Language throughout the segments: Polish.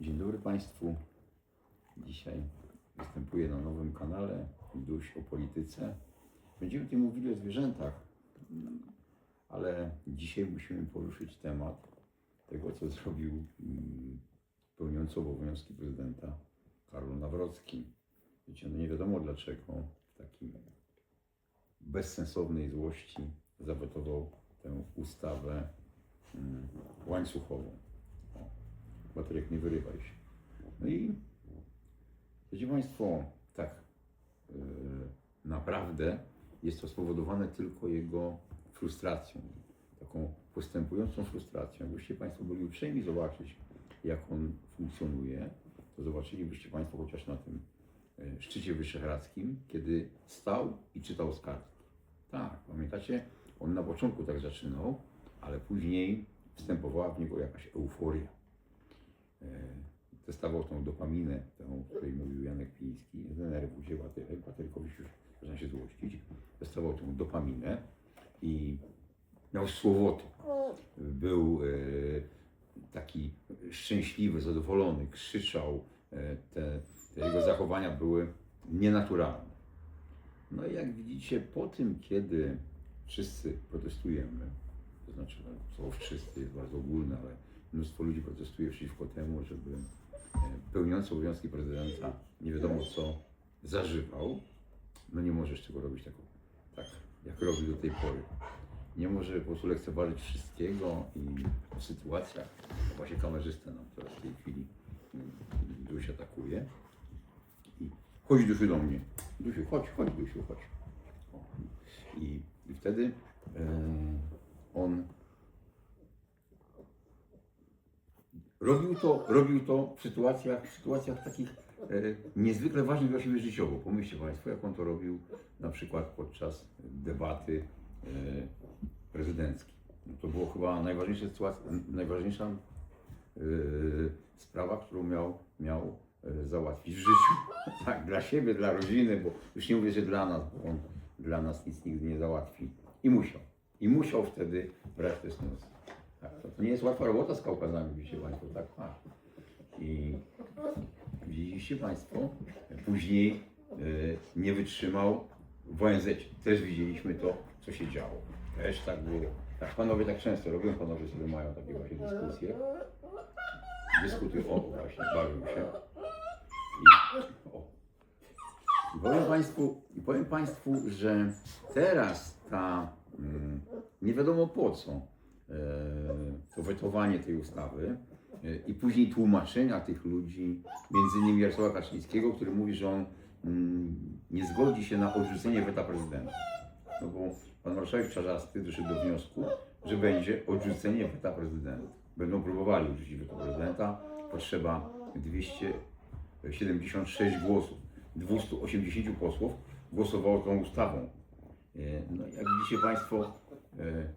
Dzień dobry Państwu. Dzisiaj występuję na nowym kanale Duś o polityce. Będziemy tutaj mówili o zwierzętach, ale dzisiaj musimy poruszyć temat tego, co zrobił mm, pełniący obowiązki prezydenta Karol Nawrocki. Wiecie, no nie wiadomo dlaczego w takim bezsensownej złości zawetował tę ustawę mm, łańcuchową. O, Baterek, nie wyrywaj się. No i wiecie Państwo, tak yy, naprawdę jest to spowodowane tylko jego frustracją, taką postępującą frustracją. Jakbyście Państwo byli uprzejmi zobaczyć, jak on funkcjonuje, to zobaczylibyście Państwo chociaż na tym e, szczycie wyszehradzkim, kiedy stał i czytał z kartki. Tak, pamiętacie? On na początku tak zaczynał, ale później wstępowała w niego jakaś euforia. E, Testował tą dopaminę, tą, o której mówił Janek Piński. Zdenerwuj się, Baterek, Baterkowicz już zaczyna się złościć. Testował tą dopaminę i miał słowoty. Był e, taki szczęśliwy, zadowolony, krzyczał. E, te, te jego zachowania były nienaturalne. No i jak widzicie, po tym, kiedy wszyscy protestujemy, to znaczy no, słowo wszyscy jest bardzo ogólne, ale mnóstwo ludzi protestuje przeciwko temu, żeby e, pełniący obowiązki prezydenta nie wiadomo co zażywał, no nie możesz tego robić tak, tak jak robił do tej pory. Nie może po prostu lekceważyć wszystkiego i o sytuacjach. Właśnie kamerzysta nam teraz w tej chwili mm, Duś atakuje. I chodź Dusiu do mnie. Dusiu, chodź, chodź Dusiu, chodź. I, I wtedy e, on robił to, robił to w sytuacjach, w sytuacjach takich e, niezwykle ważnych dla siebie życiowo. Pomyślcie Państwo, jak on to robił na przykład podczas debaty e, prezydenckiej. No to było chyba najważniejsza sytuacja, najważniejsza e, sprawa, którą miał, miał załatwić w życiu. tak, dla siebie, dla rodziny, bo już nie mówię, że dla nas, bo on dla nas nic nigdy nie załatwi. I musiał. I musiał wtedy brać te snusy. Tak, to, to nie jest łatwa robota z Kaukazami, widzicie Państwo, tak, tak. I widzieliście Państwo, później e, nie wytrzymał w ONZ. Też widzieliśmy to, co się działo. Też tak było. Tak, panowie tak często robią, panowie sobie mają takie właśnie dyskusje. Dyskutują, o właśnie, bawią się. I, o. I powiem Państwu, i powiem Państwu, że teraz ta mm, nie wiadomo po co wetowanie tej ustawy e, i później tłumaczenia tych ludzi, między innymi Jarosława Kaczyńskiego, który mówi, że on mm, nie zgodzi się na odrzucenie weta prezydenta. No bo pan marszałek Czarzasty doszedł do wniosku, że będzie odrzucenie weta prezydenta. Będą próbowali odrzucić weto prezydenta. Potrzeba 276 głosów. 280 posłów głosowało tą ustawą. E, No jak widzicie Państwo, e,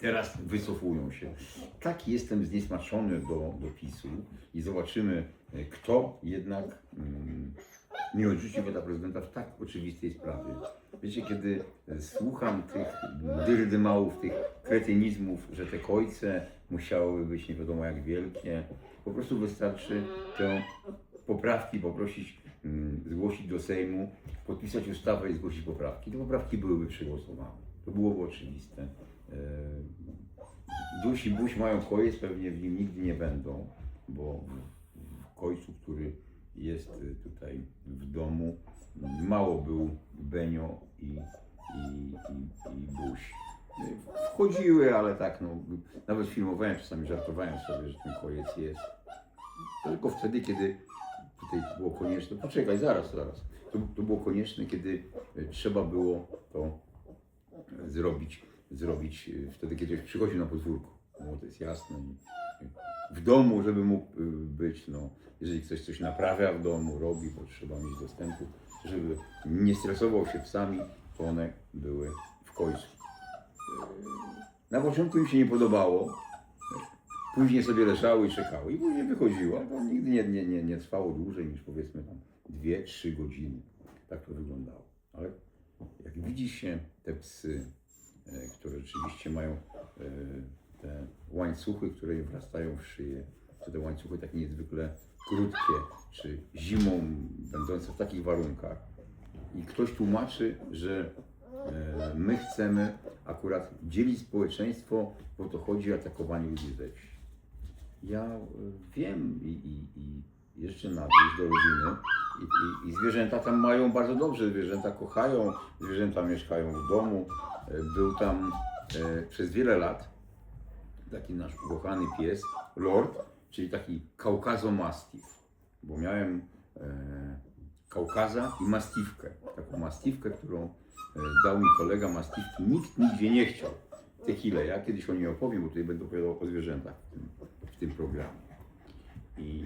teraz wycofują się. Tak jestem zniesmaczony do, do PiSu i zobaczymy, e, kto jednak mm, nie odrzuci weta prezydenta w tak oczywistej sprawie. Wiecie, kiedy e, słucham tych dyrdymałów, tych kretynizmów, że te kojce musiały być nie wiadomo jak wielkie, po prostu wystarczy tę poprawki poprosić, mm, zgłosić do Sejmu, podpisać ustawę i zgłosić poprawki. Te poprawki byłyby przegłosowane. To byłoby oczywiste. E, Duś i Buś mają kojec, pewnie w nim nigdy nie będą, bo w- kojcu, który jest tutaj w domu, mało był Benio i, i, i, i Buś. Wchodziły, ale tak, no, nawet filmowałem, czasami żartowałem sobie, że ten kojec jest. Tylko wtedy, kiedy tutaj było konieczne, poczekaj, zaraz, zaraz. To, to było konieczne, kiedy trzeba było to zrobić, zrobić y, wtedy, kiedy ktoś przychodził na podwórko. No, to jest jasne. Y, W domu, żeby mógł y, być, no, jeżeli ktoś coś naprawia w domu, robi, bo trzeba mieć dostępu, żeby nie stresował się psami, to one były w końcu. Na początku im się nie podobało, później sobie leżały i czekały i później wychodziło, ale to nigdy nie, nie, nie, nie trwało dłużej niż powiedzmy tam 2-3 godziny. Tak to wyglądało. Ale jak widzi się te psy, które rzeczywiście mają e, te łańcuchy, które im wrastają w szyję, te łańcuchy takie niezwykle krótkie, czy zimą będące w takich warunkach. I ktoś tłumaczy, że e, my chcemy akurat dzielić społeczeństwo, bo to chodzi o atakowanie ludzi ze wsi. Ja e, wiem i, i, i jeszcze do rodziny i, i, zwierzęta tam mają bardzo dobrze, zwierzęta kochają, zwierzęta mieszkają w domu. E, Był tam e, przez wiele lat taki nasz ukochany pies, Lord, czyli taki kaukazomastiff, bo miałem e, kaukaza i mastiwkę, taką mastiwkę, którą e, dał mi kolega mastiwki, nikt nigdzie nie chciał. Tequila, ja kiedyś o niej opowiem, bo tutaj będę opowiadał o zwierzętach w tym, w tym programie. I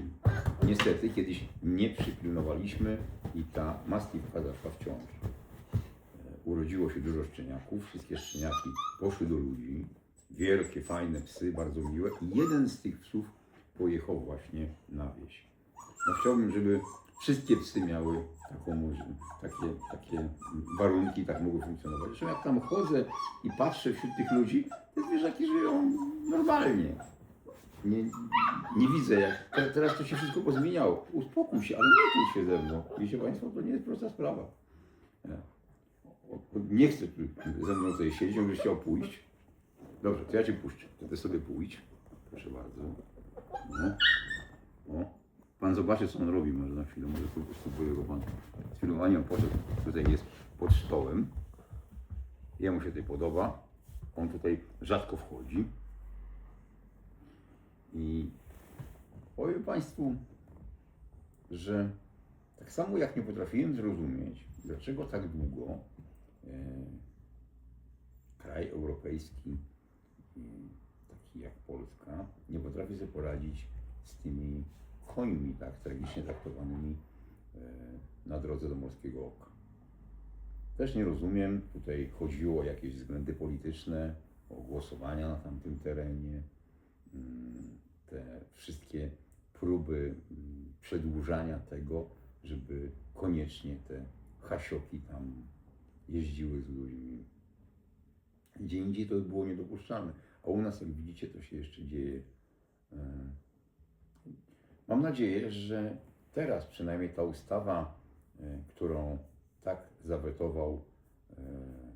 niestety kiedyś nie przypilnowaliśmy i ta mastiwka zaszła w ciąży. E, Urodziło się dużo szczeniaków, wszystkie szczeniaki poszły do ludzi. Wielkie, fajne psy, bardzo miłe. I jeden z tych psów pojechał właśnie na wieś. No chciałbym, żeby wszystkie psy miały taką, takie, takie warunki, tak mogły funkcjonować. Zresztą jak tam chodzę i patrzę wśród tych ludzi, te zwierzaki żyją normalnie. Nie, nie widzę, jak te- teraz to się wszystko pozmieniało. Uspokój się, ale nie kłóć się ze mną. Wiecie Państwo, to nie jest prosta sprawa. Nie. Chcę tu ze mną tutaj siedzieć, on chciał pójść. Dobrze, to ja Cię puszczę. To Ty sobie pójdź. Proszę bardzo. No. Pan zobaczy, co on robi może na chwilę. Może tu spróbuje go Pan z filmowaniem poszedł. Tutaj jest pod stołem. Jemu się tutaj podoba. On tutaj rzadko wchodzi. I powiem Państwu, że tak samo jak nie potrafiłem zrozumieć, dlaczego tak długo e, kraj europejski, e, taki jak Polska, nie potrafi sobie poradzić z tymi końmi tak tragicznie traktowanymi e, na drodze do Morskiego Oka. Też nie rozumiem, tutaj chodziło o jakieś względy polityczne, o głosowania na tamtym terenie, te wszystkie próby mm, przedłużania tego, żeby koniecznie te hasioki tam jeździły z ludźmi. Gdzie indziej to by było niedopuszczalne, a u nas, jak widzicie, to się jeszcze dzieje. E, Mam nadzieję, że teraz przynajmniej ta ustawa, e, którą tak zawetował e,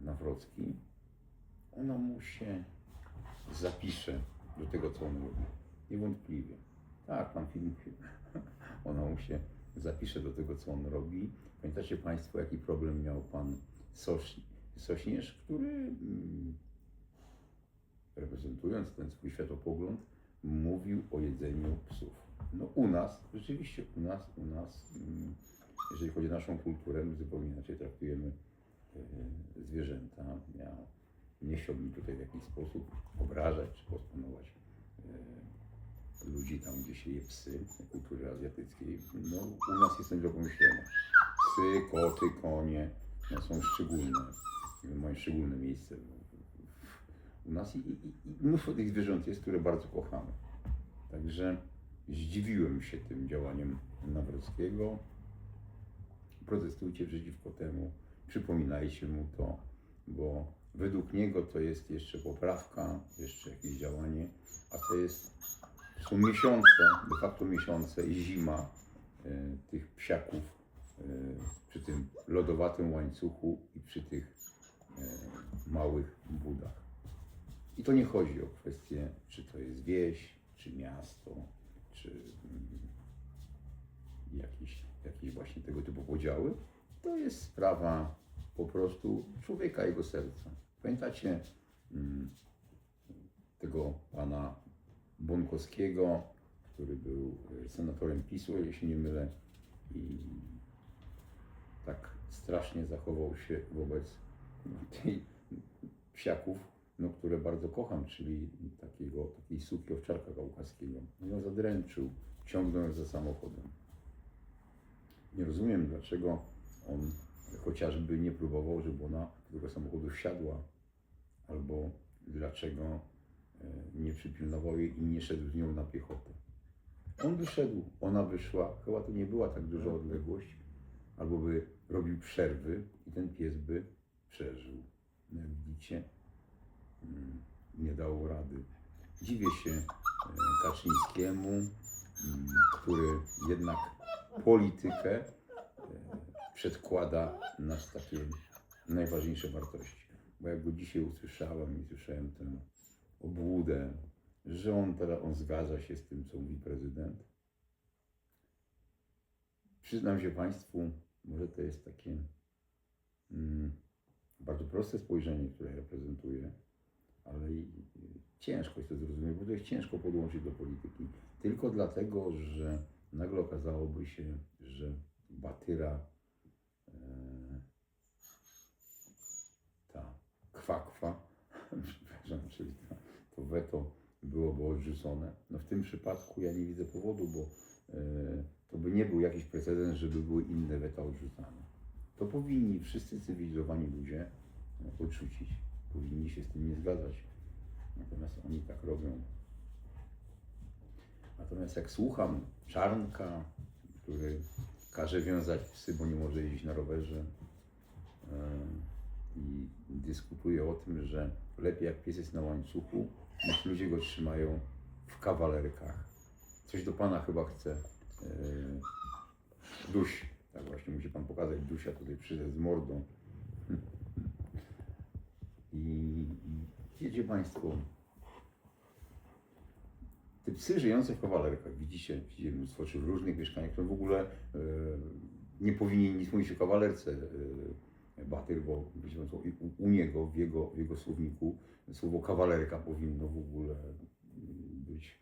Nawrocki, ona mu się zapisze do tego, co on robi. Niewątpliwie. Tak, pan film, ona mu się zapisze do tego, co on robi. Pamiętacie Państwo, jaki problem miał pan Soś, Sośnierz, który mm, reprezentując ten swój światopogląd, mówił o jedzeniu psów. No u nas, rzeczywiście u nas, u nas, mm, jeżeli chodzi o naszą kulturę, zupełnie inaczej e, zwierzęta. Ja nie chciałbym tutaj w jakiś sposób obrażać czy postanować e, ludzi tam, gdzie się je psy, kultury azjatyckiej. No u nas jest coś do pomyślenia. Psy, koty, konie no, są szczególne, mają szczególne miejsce w, w, u nas i, i, i mnóstwo tych zwierząt jest, które bardzo kochamy. Także zdziwiłem się tym działaniem Nawrockiego. Protestujcie przeciwko temu, przypominajcie mu to, bo według niego to jest jeszcze poprawka, jeszcze jakieś działanie, a to jest są miesiące, de facto miesiące i zima e, tych psiaków e, przy tym lodowatym łańcuchu i przy tych e, małych budach. I to nie chodzi o kwestię, czy to jest wieś, czy miasto, czy mm, jakieś, jakieś właśnie tego typu podziały. To jest sprawa po prostu człowieka, jego serca. Pamiętacie mm, tego pana Bonkowskiego, który był e, senatorem PiSu, się nie mylę, i tak strasznie zachował się wobec no, tej psiaków, no, które bardzo kocham, czyli takiego, takiej suki owczarka kaukaskiego. Ją zadręczył, ciągnął za samochodem. Nie rozumiem, dlaczego on chociażby nie próbował, żeby ona do tego samochodu wsiadła, albo dlaczego e, nie przypilnował jej i nie szedł z nią na piechotę. On wyszedł, ona wyszła, chyba to nie była tak duża odległość, albo by robił przerwy i ten pies by przeżył. No Jak widzicie, mm, nie dało rady. Dziwię się e, Kaczyńskiemu, mm, który jednak politykę przedkłada nas takie najważniejsze wartości. Bo jak go dzisiaj usłyszałem i słyszałem tę obłudę, że on teraz on zgadza się z tym, co mówi prezydent. Przyznam się Państwu, może to jest takie mm, bardzo proste spojrzenie, które reprezentuję, ale i, i ciężko jest to zrozumieć, bo to jest ciężko podłączyć do polityki. Tylko dlatego, że nagle okazałoby się, że Batyra, e, ta kwakwa, przepraszam, czyli ta, to weto byłoby odrzucone. No w tym przypadku ja nie widzę powodu, bo e, to by nie był jakiś precedens, żeby były inne weta odrzucane. To powinni wszyscy cywilizowani ludzie e, odrzucić. Powinni się z tym nie zgadzać. Natomiast oni tak robią. Natomiast jak słucham Czarnka, który każe wiązać psy, bo nie może jeździć na rowerze e, i dyskutuje o tym, że lepiej jak pies jest na łańcuchu, niż ludzie go trzymają w kawalerkach. Coś do Pana chyba chce. E, Duś, tak właśnie musi Pan pokazać Dusia, tutaj przyszedł z mordą. I, i wiecie Państwo, te psy żyjące w kawalerkach, widzicie, widzicie mnóstwo, czy w różnych mieszkaniach, to w ogóle e, nie powinien nic mówić o kawalerce e, Batyr, bo Państwo, i u, niego, w jego, w jego słowniku, słowo kawalerka powinno w ogóle być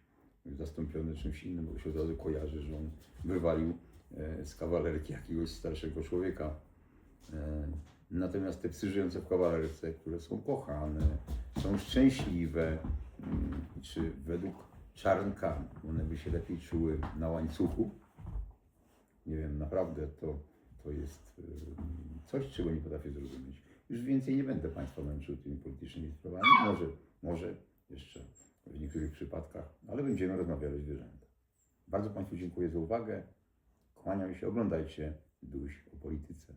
zastąpione czymś innym, bo się od razu kojarzy, że on wywalił e, z kawalerki jakiegoś starszego człowieka. E, Natomiast te psy żyjące w kawalerce, które są kochane, są szczęśliwe, mm, czy według czarnka one by się lepiej czuły na łańcuchu? Nie wiem, naprawdę to, to jest ym, coś, czego nie potrafię zrozumieć. Już więcej nie będę Państwa męczył tymi politycznymi sprawami. Może, może jeszcze w niektórych przypadkach, ale będziemy rozmawiali o zwierzętach. Bardzo Państwu dziękuję za uwagę. Kłaniam się, oglądajcie Duś o polityce.